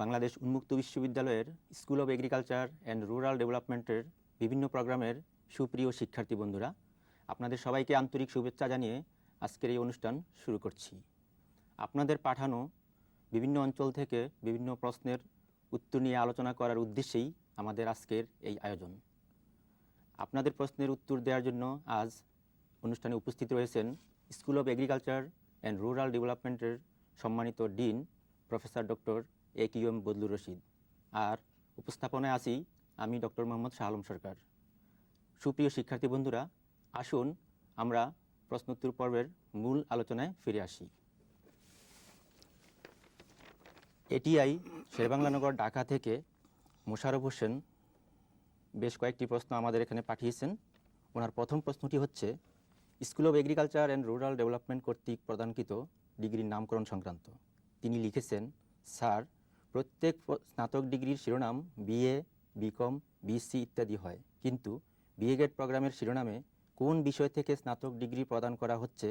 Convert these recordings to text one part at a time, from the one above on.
বাংলাদেশ উন্মুক্ত বিশ্ববিদ্যালয়ের school of agriculture and rural ডেভেলপমেন্টের বিভিন্ন প্রোগ্রামের সুপ্রিয় শিক্ষার্থী বন্ধুরা, আপনাদের সবাইকে আন্তরিক শুভেচ্ছা জানিয়ে আজকের এই অনুষ্ঠান শুরু করছি। আপনাদের পাঠানো বিভিন্ন অঞ্চল থেকে বিভিন্ন প্রশ্নের উত্তর নিয়ে আলোচনা করার উদ্দেশ্যেই আমাদের আজকের এই আয়োজন। আপনাদের প্রশ্নের উত্তর দেওয়ার জন্য আজ অনুষ্ঠানে উপস্থিত রয়েছেন school of agriculture and rural ডেভেলপমেন্টের সম্মানিত dean professor doctor A Q M Badlur Rashid. আর উপস্থাপনায় আছি আমি ডক্টর মোহাম্মদ শাহ আলম সরকার। সুপ্রিয় শিক্ষার্থী বন্ধুরা, আসুন আমরা প্রশ্নোত্তর পর্বের মূল আলোচনায় ফিরে আসি। এটিআই, শেরবাংলানগর, ঢাকা থেকে মোশারফ হোসেন বেশ কয়েকটি প্রশ্ন আমাদের এখানে পাঠিয়েছেন। ওনার প্রথম প্রশ্নটি হচ্ছে, school of agriculture and rural development কর্তৃক প্রদানকৃত ডিগ্রির নামকরণ সংক্রান্ত। তিনি লিখেছেন, স্যার প্রত্যেক স্নাতক ডিগ্রির শিরোনাম বিএ, বিকম বিএসসি ইত্যাদি হয়। কিন্তু বিএ গেট প্রোগ্রামের শিরোনামে কোন বিষয় থেকে স্নাতক ডিগ্রি প্রদান করা হচ্ছে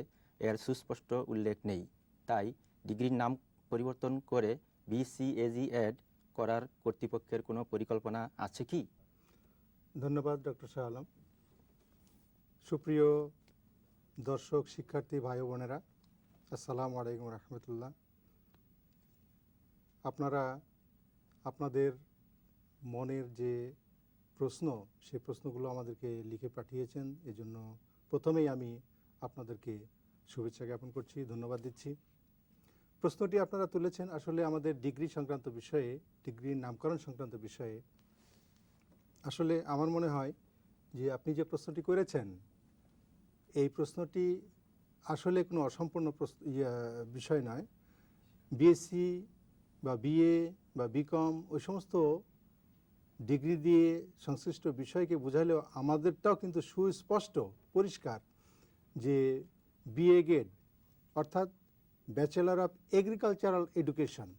এর সুস্পষ্ট উল্লেখ নেই। তাই ডিগ্রির নাম পরিবর্তন করে বিসি এজি এড করার কর্তৃপক্ষের কোনো পরিকল্পনা আছে কি? ধন্যবাদ, ডক্টর শাহ আলম সুপ্রিয় দর্শক, শিক্ষার্থী, ভাই বোনেরা, আসসালামু আলাইকুম রহমতুল্লাহ। আপনারা আপনাদের মনের যে প্রশ্ন সেই প্রশ্নগুলো আমাদেরকে লিখে পাঠিয়েছেন, এজন্য প্রথমেই আমি আপনাদেরকে শুভেচ্ছা জ্ঞাপন করছি, ধন্যবাদ দিচ্ছি। প্রশ্নটি আপনারা তুলেছেন আসলে আমাদের ডিগ্রি সংক্রান্ত বিষয়ে, ডিগ্রির নামকরণ সংক্রান্ত বিষয়ে। আসলে আমার মনে হয় যে আপনি যে প্রশ্নটি করেছেন, এই প্রশ্নটি আসলে কোনো অসম্পূর্ণ বিষয় নয়। বিএসসি বা বিএ বা বিকম ওই সমস্ত ডিগ্রি দিয়ে সংশ্লিষ্ট বিষয়কে বোঝালেও আমাদেরটাও কিন্তু সুস্পষ্ট, পরিষ্কার যে বিএ গেড অর্থাৎ ব্যাচেলার অফ এগ্রিকালচারাল এডুকেশন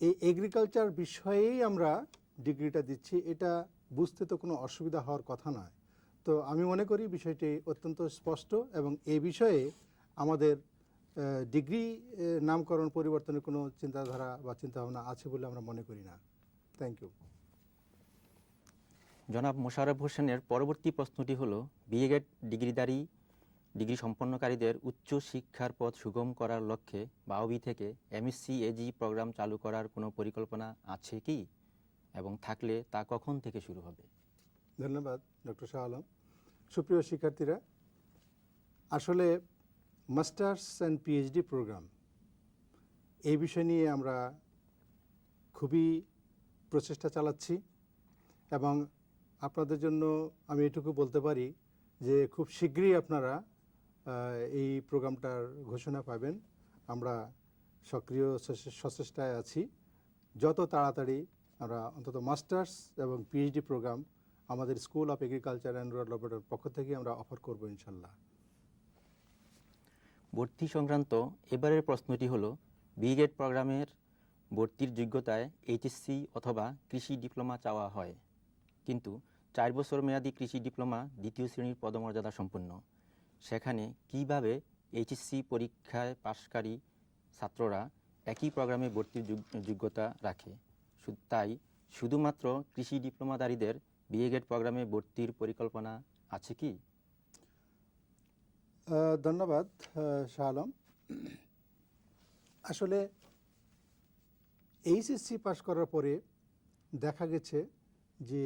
এই এগ্রিকালচার বিষয়েই আমরা ডিগ্রিটা দিচ্ছি, এটা বুঝতে তো কোনো অসুবিধা হওয়ার কথা নয়। তো আমি মনে করি বিষয়টি অত্যন্ত স্পষ্ট এবং এ বিষয়ে আমাদের ডিগ্রি নামকরণ পরিবর্তনের কোনো চিন্তাধারা বা চিন্তাভাবনা আছে বলে আমরা মনে করি না। থ্যাংক ইউ জনাব মোশাররফ হোসেনের পরবর্তী প্রশ্নটি হলো বিএ গেট ডিগ্রিধারী ডিগ্রি সম্পন্নকারীদের উচ্চ শিক্ষার পথ সুগম করার লক্ষ্যে বাওবি থেকে এমএসসি এজি প্রোগ্রাম চালু করার কোনো পরিকল্পনা আছে কি? এবং থাকলে তা কখন থেকে শুরু হবে? ধন্যবাদ ডক্টর শাহ আলম। সুপ্রিয় শিক্ষার্থীরা আসলে মাস্টার্স অ্যান্ড পিএইচডি প্রোগ্রাম এই বিষয় নিয়ে আমরা খুবই প্রচেষ্টা চালাচ্ছি এবং আপনাদের জন্য আমি এটুকু বলতে পারি যে খুব শীঘ্রই আপনারা এই প্রোগ্রামটার ঘোষণা পাবেন। আমরা সক্রিয় সচেষ্টায় আছি। যত তাড়াতাড়ি আমরা অন্তত মাস্টার্স এবং পিএইচডি প্রোগ্রাম আমাদের school of agriculture and rural ডেভেলপমেন্টের পক্ষ থেকে আমরা অফার করব ইনশাল্লাহ। ভর্তি সংক্রান্ত এবারের প্রশ্নটি হলো বিগেট প্রোগ্রামের ভর্তির যোগ্যতায় এইচএসসি অথবা কৃষি ডিপ্লোমা চাওয়া হয়। কিন্তু চার বছর মেয়াদী কৃষি ডিপ্লোমা দ্বিতীয় শ্রেণির পদমর্যাদা সম্পন্ন। সেখানে কীভাবে এইচএসসি পরীক্ষায় পাশকারী ছাত্ররা একই প্রোগ্রামে ভর্তির যোগ্যতা রাখে? তাই শুধুমাত্র কৃষি ডিপ্লোমাধারীদের বিএগেট প্রোগ্রামে ভর্তির পরিকল্পনা আছে কি? ধন্যবাদ শাহ আলম। আসলে এইচএসসি পাশ করার পরে দেখা গেছে যে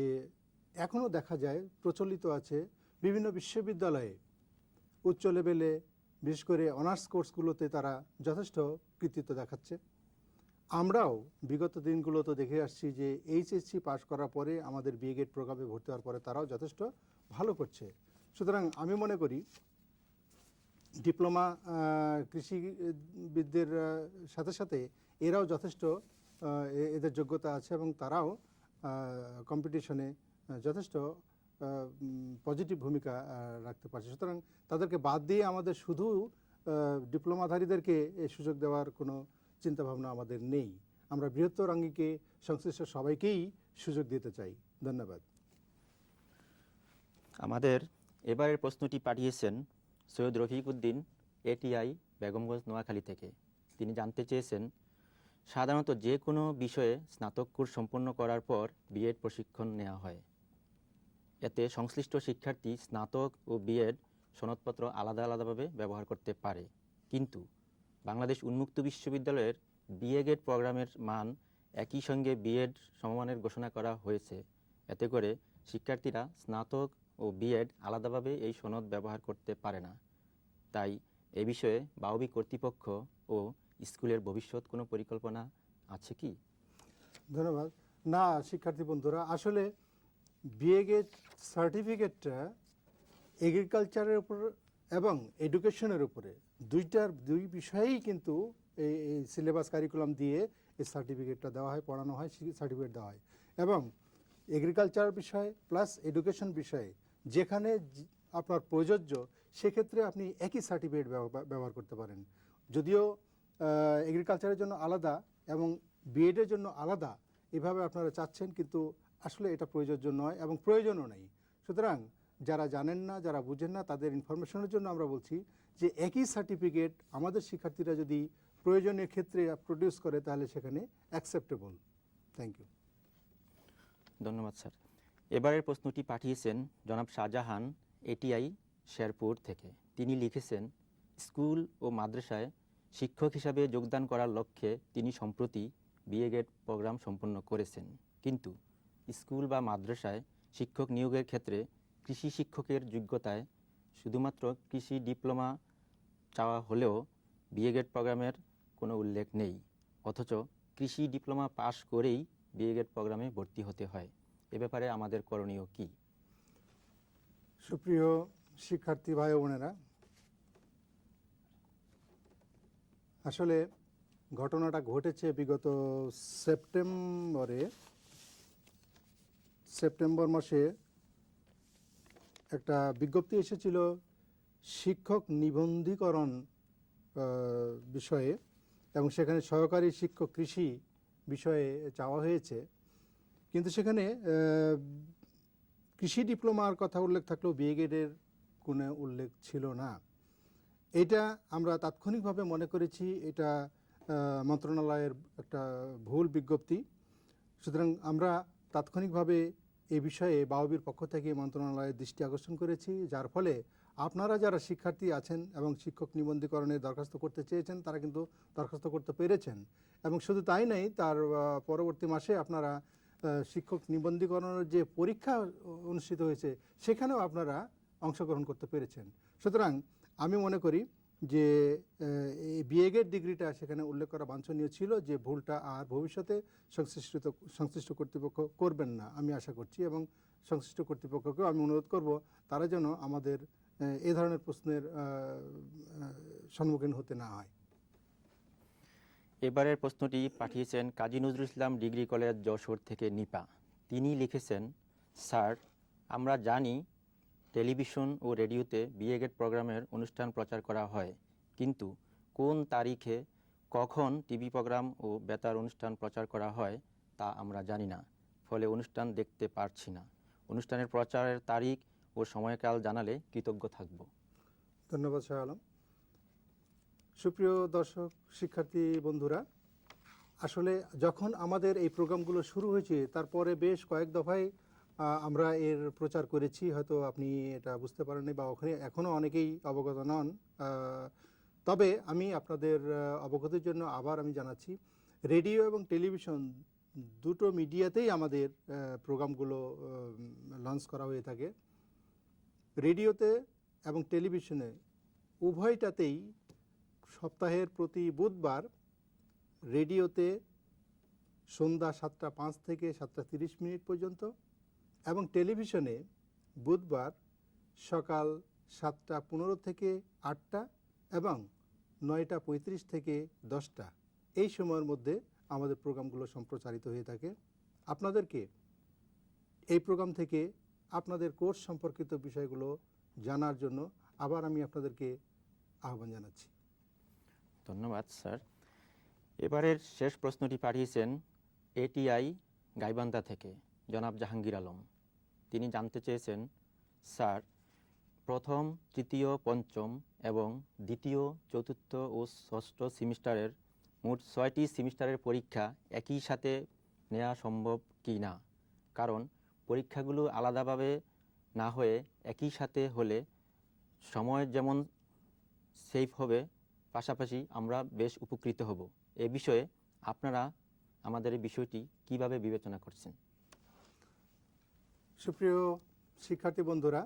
এখনও দেখা যায়, প্রচলিত আছে বিভিন্ন বিশ্ববিদ্যালয়ে উচ্চ লেভেলে, বিশেষ করে অনার্স কোর্সগুলোতে তারা যথেষ্ট কৃতিত্ব দেখাচ্ছে। আমরাও বিগত দিনগুলোতে দেখে আসছি যে এইচএসসি পাশ করার পরে আমাদের বিএগেট প্রোগ্রামে ভর্তি হওয়ার পরে তারাও যথেষ্ট ভালো করছে। সুতরাং আমি মনে করি ডিপ্লোমা কৃষিবিদদের সাথে সাথে এরাও যথেষ্ট এদের যোগ্যতা আছে এবং তারাও কম্পিটিশনে যথেষ্ট পজিটিভ ভূমিকা রাখতে পারছে। সুতরাং তাদেরকে বাদ দিয়ে আমাদের শুধু ডিপ্লোমাধারীদেরকে এই সুযোগ দেওয়ার কোনো চিন্তাভাবনা আমাদের নেই। আমরা বৃহত্তর আঙ্গিকে সংশ্লিষ্ট সবাইকেই সুযোগ দিতে চাই। ধন্যবাদ। আমাদের এবারের প্রশ্নটি পাঠিয়েছেন সৈয়দ রফিক উদ্দিন এটিআই বেগমগঞ্জ, নোয়াখালী থেকে। তিনি জানতে চেয়েছেন, সাধারণত যে কোনো বিষয়ে স্নাতক কোর্স সম্পন্ন করার পর বিএড প্রশিক্ষণ নেওয়া হয়। এতে সংশ্লিষ্ট শিক্ষার্থী স্নাতক ও বিএড সনদপত্র আলাদা আলাদাভাবে ব্যবহার করতে পারে। কিন্তু বাংলাদেশ উন্মুক্ত বিশ্ববিদ্যালয়ের বিএড প্রোগ্রামের মান একই সঙ্গে বিএড সমমানের ঘোষণা করা হয়েছে। এতে করে শিক্ষার্থীরা স্নাতক ও বিএড আলাদাভাবে এই সনদ ব্যবহার করতে পারে না। তাই এ বিষয়ে বাউবি কর্তৃপক্ষ ও স্কুলের ভবিষ্যৎ কোনো পরিকল্পনা আছে কি? ধন্যবাদ। না, শিক্ষার্থী বন্ধুরা, আসলে বিএগের সার্টিফিকেটটা এগ্রিকালচারের উপর এবং এডুকেশনের উপরে দুইটার দুই বিষয়েই কিন্তু এই সিলেবাস কারিকুলাম দিয়ে এই সার্টিফিকেটটা দেওয়া হয়, পড়ানো হয় সার্টিফিকেট দেওয়া হয়। এবং এগ্রিকালচার বিষয়ে প্লাস এডুকেশন বিষয়ে যেখানে আপনার প্রযোজ্য, সেক্ষেত্রে আপনি একই সার্টিফিকেট ব্যবহার করতে পারেন। যদিও এগ্রিকালচারের জন্য আলাদা এবং বিএডের জন্য আলাদা, এভাবে আপনারা চাচ্ছেন কিন্তু আসলে এটা প্রযোজ্য নয় এবং প্রয়োজনও নেই। সুতরাং যারা জানেন না, যারা বুঝেন না, তাদের ইনফরমেশনের জন্য আমরা বলছি যে একই সার্টিফিকেট আমাদের শিক্ষার্থীরা যদি প্রয়োজনীয় ক্ষেত্রে প্রডিউস করে, তাহলে সেখানে অ্যাকসেপ্টেবল থ্যাংক ইউ ধন্যবাদ, স্যার। এবারের প্রশ্নটি পাঠিয়েছেন জনাব শাহজাহান, এটিআই, শেরপুর থেকে। তিনি লিখেছেন, স্কুল ও মাদ্রাসায় শিক্ষক হিসাবে যোগদান করার লক্ষ্যে তিনি সম্প্রতি বিএড প্রোগ্রাম সম্পন্ন করেছেন। কিন্তু স্কুল বা মাদ্রাসায় শিক্ষক নিয়োগের ক্ষেত্রে কৃষি শিক্ষকের যোগ্যতায় শুধুমাত্র কৃষি ডিপ্লোমা চাওয়া হলেও বিএড প্রোগ্রামের কোনো উল্লেখ নেই। অথচ কৃষি ডিপ্লোমা পাশ করেই বিএ বিএড প্রোগ্রামে ভর্তি হতে হয়। এ ব্যাপারে আমাদের করণীয় কি? সুপ্রিয় শিক্ষার্থী ভাই বোনেরা, আসলে ঘটনাটা ঘটেছে বিগত সেপ্টেম্বরে। সেপ্টেম্বর মাসে একটা বিজ্ঞপ্তি এসেছিল শিক্ষক নিবন্ধীকরণ বিষয়ে এবং সেখানে সহকারী শিক্ষক কৃষি বিষয়ে চাওয়া হয়েছে। কিন্তু সেখানে কৃষি ডিপ্লোমার কথা উল্লেখ থাকলেও বিএগেডের কোনো উল্লেখ ছিল না। এটা আমরা তাৎক্ষণিকভাবে মনে করেছি, এটা মন্ত্রণালয়ের একটা ভুল বিজ্ঞপ্তি। সুতরাং আমরা তাৎক্ষণিকভাবে এ বিষয়ে বাউবির পক্ষ থেকে মন্ত্রণালয়ের দৃষ্টি আকর্ষণ করেছি, যার ফলে আপনারা যারা শিক্ষার্থী আছেন এবং শিক্ষক নিবন্ধীকরণের দরখাস্ত করতে চেয়েছেন, তারা কিন্তু দরখাস্ত করতে পেরেছেন। এবং শুধু তাই নয়, তার পরবর্তী মাসে আপনারা শিক্ষক নিবন্ধীকরণের যে পরীক্ষা অনুষ্ঠিত হয়েছে, সেখানেও আপনারা অংশগ্রহণ করতে পেরেছেন। সুতরাং আমি মনে করি যে বিএগের ডিগ্রিটা সেখানে উল্লেখ করা বাঞ্ছনীয় ছিল যে, ভুলটা আর ভবিষ্যতে সংশ্লিষ্ট সংশ্লিষ্ট কর্তৃপক্ষ করবেন না, আমি আশা করছি। এবং সংশ্লিষ্ট কর্তৃপক্ষকেও আমি অনুরোধ করব, তারা যেন আমাদের এ ধরনের প্রশ্নের সম্মুখীন হতে না হয়। এবারের প্রশ্নটি পাঠিয়েছেন কাজী নজরুল ইসলাম ডিগ্রি কলেজ যশোর থেকে নিপা। তিনি লিখেছেন, স্যার, আমরা জানি টেলিভিশন ও রেডিওতে বিএড প্রোগ্রামের অনুষ্ঠান প্রচার করা হয়, কিন্তু কোন তারিখে কখন টিভি প্রোগ্রাম ও বেতার অনুষ্ঠান প্রচার করা হয় তা আমরা জানি না। ফলে অনুষ্ঠান দেখতে পারছি না। অনুষ্ঠানের প্রচারের তারিখ ও সময়কাল জানালে কৃতজ্ঞ থাকব। ধন্যবাদ, শাহ আলম। সুপ্রিয় দর্শক, শিক্ষার্থী, বন্ধুরা, আসলে যখন আমাদের এই প্রোগ্রামগুলো শুরু হয়েছে, তারপরে বেশ কয়েক দফায় আমরা এর প্রচার করেছি, হয়তো আপনি এটা বুঝতে পারেননি বা ওখানে এখনও অনেকেই অবগত নন। তবে আমি আপনাদের অবগতির জন্য আবার আমি জানাচ্ছি, রেডিও এবং টেলিভিশন দুটো মিডিয়াতেই আমাদের প্রোগ্রামগুলো লঞ্চ করা হয়ে থাকে। রেডিওতে এবং টেলিভিশনে উভয়টাতেই সপ্তাহের প্রতি বুধবার রেডিওতে সন্ধ্যা সাতটা পাঁচ থেকে সাতটা তিরিশ মিনিট পর্যন্ত এবং টেলিভিশনে বুধবার সকাল সাতটা পনেরো থেকে আটটা এবং নয়টা পঁয়ত্রিশ থেকে দশটা। এই সময়ের মধ্যে আমাদের প্রোগ্রামগুলো সম্প্রচারিত হয়ে থাকে। আপনাদেরকে এই প্রোগ্রাম থেকে আপনাদের কোর্স সম্পর্কিত বিষয়গুলো জানার জন্য আবার আমি আপনাদেরকে আহ্বান জানাচ্ছি। ধন্যবাদ, স্যার। এবারের শেষ প্রশ্নটি পাঠিয়েছেন এটিআই গাইবান্ধা থেকে, জনাব জাহাঙ্গীর আলম। তিনি জানতে চেয়েছেন, স্যার, প্রথম, তৃতীয়, পঞ্চম এবং দ্বিতীয়, চতুর্থ ও ষষ্ঠ সেমিস্টারের মোট ছয়টি সেমিস্টারের পরীক্ষা একই সাথে নেওয়া সম্ভব কি না? কারণ পরীক্ষাগুলো আলাদাভাবে না হয়ে একই সাথে হলে সময় যেমন সেফ হবে পাশাপাশি আমরা বেশ উপকৃত হব। এ বিষয়ে আপনারা আমাদের এই বিষয়টি কীভাবে বিবেচনা করছেন? সুপ্রিয় শিক্ষার্থী বন্ধুরা,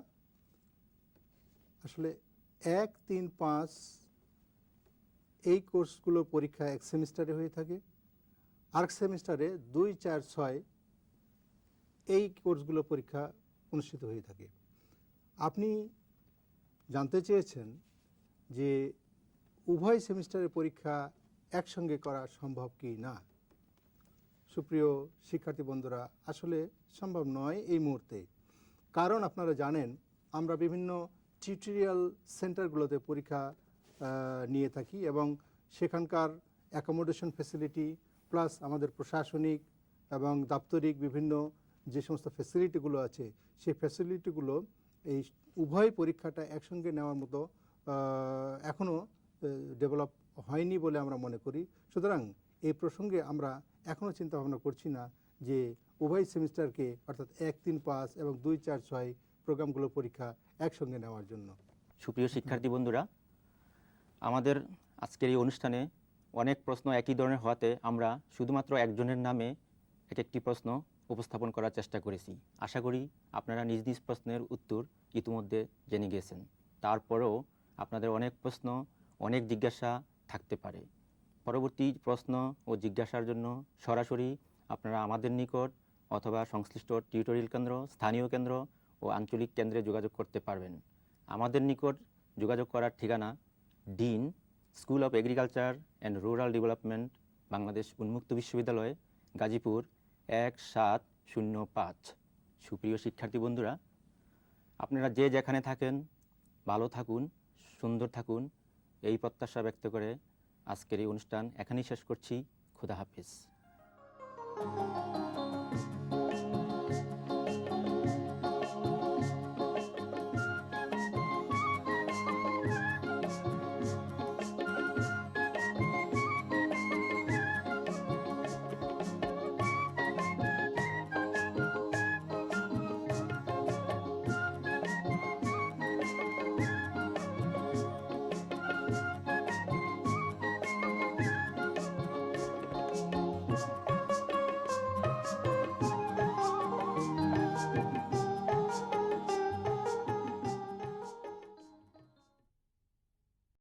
আসলে এক, তিন, পাঁচ এই কোর্সগুলো পরীক্ষা এক সেমিস্টারে হয়ে থাকে। আরেক সেমিস্টারে দুই, চার, ছয় এই কোর্সগুলো পরীক্ষা অনুষ্ঠিত হয়ে থাকে। আপনি জানতে চেয়েছেন যে উভয় সেমিস্টারের পরীক্ষা একসঙ্গে করা সম্ভব কি না? সুপ্রিয় শিক্ষার্থী বন্ধুরা, আসলে সম্ভব নয় এই মুহূর্তে। কারণ আপনারা জানেন, আমরা বিভিন্ন টিউটোরিয়াল সেন্টারগুলোতে পরীক্ষা নিয়ে থাকি এবং সেখানকার অ্যাকোমোডেশন ফেসিলিটি প্লাস আমাদের প্রশাসনিক এবং দাপ্তরিক বিভিন্ন যে সমস্ত ফেসিলিটিগুলো আছে, সেই ফেসিলিটিগুলো এই উভয় পরীক্ষাটা একসঙ্গে নেওয়ার মতো এখনও ডেভেলপ হয়নি বলে আমরা মনে করি। সুতরাং এই প্রসঙ্গে আমরা এখনও চিন্তা ভাবনা করছি না যে উভয় সেমিস্টারকে অর্থাৎ এক, তিন, পাঁচ এবং দুই, চার, ছয় প্রোগ্রামগুলো পরীক্ষা একসঙ্গে নেওয়ার জন্য। সুপ্রিয় শিক্ষার্থী বন্ধুরা, আমাদের আজকের এই অনুষ্ঠানে অনেক প্রশ্ন একই ধরনের হওয়াতে আমরা শুধুমাত্র একজনের নামে এক একটি প্রশ্ন উপস্থাপন করার চেষ্টা করেছি। আশা করি আপনারা নিজ নিজ প্রশ্নের উত্তর ইতিমধ্যে জেনে গিয়েছেন। তারপরেও আপনাদের অনেক প্রশ্ন অনেক জিজ্ঞাসা থাকতে পারে। পরবর্তী প্রশ্ন ও জিজ্ঞাসার জন্য সরাসরি আপনারা আমাদের নিকট অথবা সংশ্লিষ্ট টিউটোরিয়াল কেন্দ্র, স্থানীয় কেন্দ্র ও আঞ্চলিক কেন্দ্রে যোগাযোগ করতে পারবেন। আমাদের নিকট যোগাযোগ করার ঠিকানা dean, school of agriculture and rural development, Bangladesh উন্মুক্ত বিশ্ববিদ্যালয়, গাজীপুর এক সাত শূন্য পাঁচ। সুপ্রিয় শিক্ষার্থী বন্ধুরা, আপনারা যে যেখানে থাকেন, ভালো থাকুন, সুন্দর থাকুন এই প্রত্যাশা ব্যক্ত করে আজকের এই অনুষ্ঠান এখানেই শেষ করছি। খুদা হাফিজ।